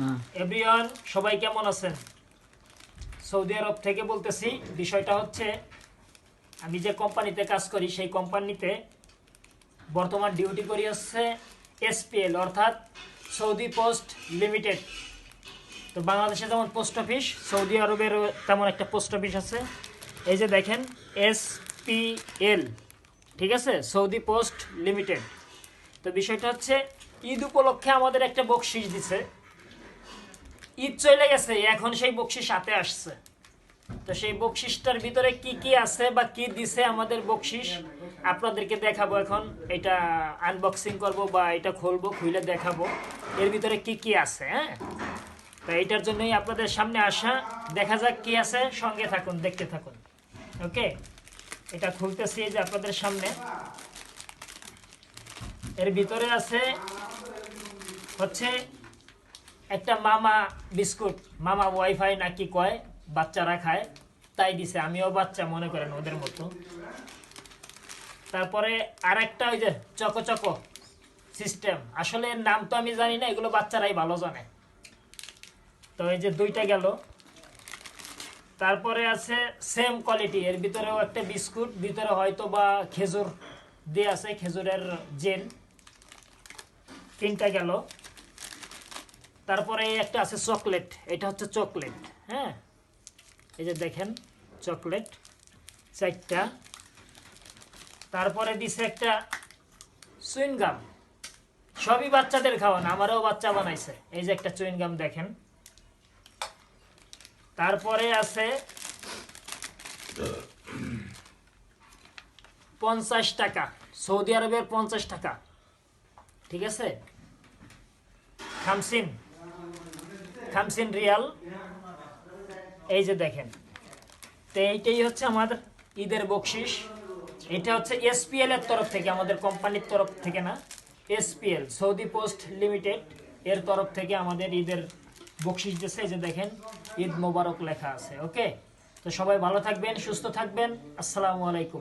হ্যাঁ। এভরিওয়ান, সবাই কেমন আছেন? সৌদি আরব থেকে বলতেছি, বিষয়টা হচ্ছে, আমি যে কোম্পানিতে কাজ করি, সেই কোম্পানিতে বর্তমান ডিউটি করি হচ্ছে এসপিএল, অর্থাৎ সৌদি পোস্ট লিমিটেড। তো বাংলাদেশে যেমন পোস্ট অফিস, সৌদি আরবেরও তেমন একটা পোস্ট অফিস আছে। এই যে দেখেন, এসপিএল, ঠিক আছে? Saudi post limited. তো বিষয়টা হচ্ছে, ঈদ উপলক্ষে আমাদের একটা বকশিস দিছে। ঈদ চলে গেছে, এখন সেই বকশিস হাতে আসছে। তো সেই বকশিসটার ভিতরে কি কি আছে বা কি দিছে আমাদের বকশিস, আপনাদেরকে দেখাবো এখন। এটা আনবক্সিং করব বা এটা খুলবো খুলে দেখাবো। এর ভিতরে কি কি আছে হ্যাঁ? তো এইটার জন্যই আপনাদের সামনে আসা। দেখা যাক কি আছে, সঙ্গে থাকুন, দেখতে থাকুন। ওকে? এটা খুলতেছি যে আপনাদের সামনে। এর ভিতরে আছে হচ্ছে একটা মামা বিস্কুট, মামা ওয়াইফাই নাকি কয়, বাচ্চারা খায়, তাই দিছে। আমিও বাচ্চা, মনে করেন ওদের মতো। তারপরে আরেকটা ওই যে চকো চকো সিস্টেম আসলে নাম তো আমি জানি না, এগুলো বাচ্চারাই ভালো জানে। তো এই যে দুইটা গেল। তারপরে আছে সেম কোয়ালিটি এর ভিতরেও একটা বিস্কুট, ভিতরে হয়তো বা খেজুর দিয়ে আছে, খেজুরের জেল তিনটা গেল। তারপরে একটা আছে চকলেট, এটা হচ্ছে চকলেট হ্যাঁ? এই যে দেখেন, চকলেট, চারটা। তারপরে দিছে একটা চুইনগাম। সবই বাচ্চাদের খাওয়ানো, আমারও বাচ্চা বানাইছে। এই যে একটা চুইনগাম দেখেন। তারপরে আছে পঞ্চাশ টাকা, সৌদি আরবের পঞ্চাশ টাকা। ঠিক আছে? খামসিন খামসিন রিয়াল এই যে দেখেন। তো এইটাই হচ্ছে আমাদের ঈদের বকশিস এটা হচ্ছে এসপিএল এর তরফ থেকে, আমাদের কোম্পানির তরফ থেকে না এসপিএল সৌদি পোস্ট লিমিটেড এর তরফ থেকে আমাদের ঈদের বকশিস এই যে দেখেন, ঈদ মোবারক লেখা আছে, ওকে? তো সবাই ভালো থাকবেন, সুস্থ থাকবেন। আসসালামু আলাইকুম।